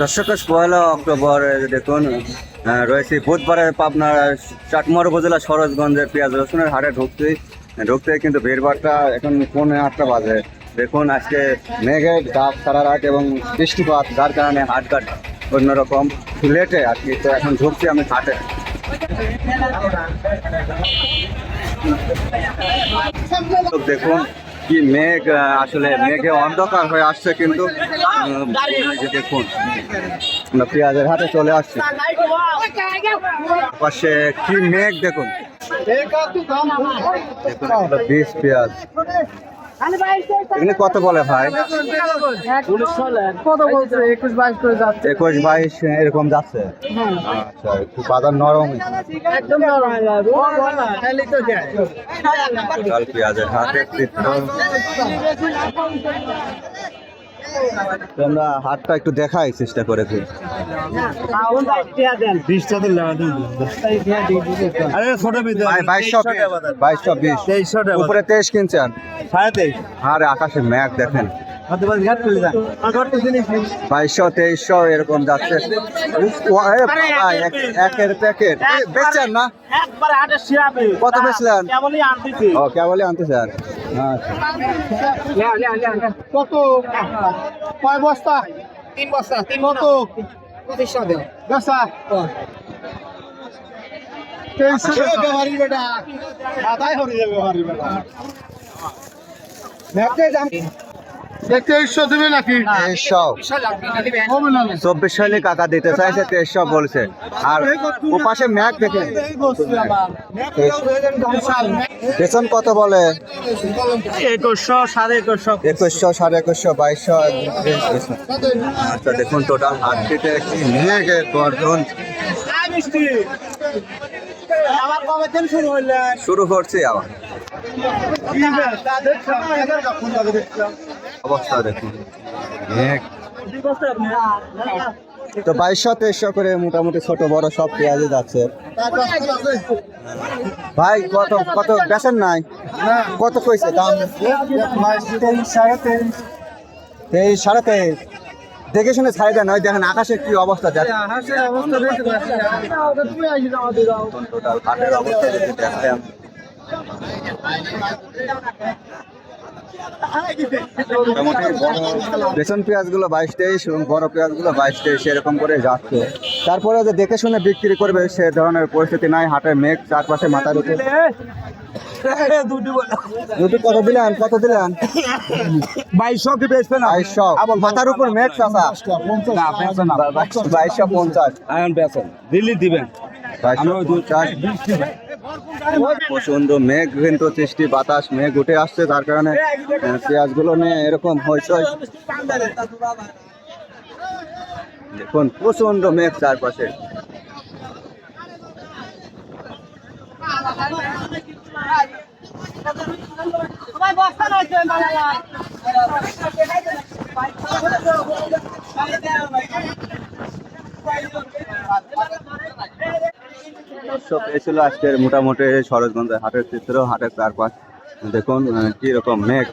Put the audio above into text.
দর্শক পয়লা অক্টোবর, দেখুন রয়েছে বুধবারে পাবনার চাটমার উপজেলা সরোজগঞ্জের পেঁয়াজ রসুনের হাটে ঢুকতেই ঢুকতে কিন্তু ভিড়ভাড়টা এখন পৌনে আটটা বাজে। দেখুন, আজকে মেঘের ডাক সারা রাত এবং বৃষ্টিপাত, যার কারণে হাটঘাট অন্যরকম লেটে আর কি। তো এখন ঢুকছি আমি হাটে। দেখুন কি মেঘ আসলে মেঘে অন্ধকার হয়ে আসছে কিন্তু দেখুন, আমরা পেঁয়াজের হাটে চলে আসছি। পাশে কি মেঘ, দেখুন। দেখুন বিষ পেঁয়াজ। এখানে কত বলে ভাই? কত বলছে? একুশ বাইশ করে যাচ্ছে। একুশ বাইশ এরকম যাচ্ছে? আচ্ছা একটু বাজার নরম একদম নরম। হয়ে পেঁয়াজের হাটের চিত্র আমরা হাটটা একটু দেখাই চেষ্টা করে ছোট বাইশশো বিশ তেইশশো টাকা উপরে তেইশ কিনছেন? সাড়ে তেইশ আরে আকাশে ম্যাগ দেখেন। বাইশশো তেইশশো এরকম যাচ্ছে। ও- এ বাবা, এক- একের প্যাকেট বেচছেন না। কত বেচলেন? ও কেবলই আনতেছেন আচ্ছা। কত? কয় বস্তা? তিন বস্তা তিন কত? পঁচিশশো দেন বস্তা চব্বিশ সালে কাকা দিতে চাইছে তেইশশো বলছে। আর ও পাশে ম্যাগ দেখেন বেতন কত বলে? একুশশো সাড়ে একুশশো। একুশশো সাড়ে একুশশো বাইশশো আচ্ছা দেখুন টোটাল হাত মেঘের গর্জন। থেকে শুরু করছি আবার। অবস্থা দেখুন। তো বাইশশো তেইশশো করে মোটামুটি ছোট বড় সব পেঁয়াজে যাচ্ছে। ভাই কত কত বেচেন নাই? কত কইছে দাম? সাড়ে তেইশ সাড়ে তেইশ। দেখে শুনে ছাড়ি ওই দেখেন আকাশের কি অবস্থা, দেখ। হাটের বড় বেসন পেঁয়াজগুলো বাইশ তেইশ এবং বড় পেঁয়াজগুলো বাইশ তেইশ, এরকম করে যাচ্ছে। তারপরে যে দেখে শুনে বিক্রি করবে, সে ধরনের পরিস্থিতি নাই, হাটে মেঘ চারপাশে মাথার উপরে। দুটো কত দিলেন? কত দিলেন? বাইশশো কি বেচবে না? বাইশশো। মাথার উপর মেঘ চাষা বাইশশো পঞ্চাশ। এখন বেচেন। দিল্লি দিবেন। বাইশশো পঞ্চাশ। প্রচণ্ড মেঘ কিন্তু বৃষ্টি বাতাস মেঘ উঠে আসছে তার কারণে পেঁয়াজগুলো নিয়ে এরকম হয়েছে দেখুন প্রচণ্ড মেঘ চারপাশে। দর্শক এই ছিল আজকের মোটামুটি সরোজগঞ্জের হাটের চিত্র হাটের চারপাশ। দেখুন কীরকম মেঘ।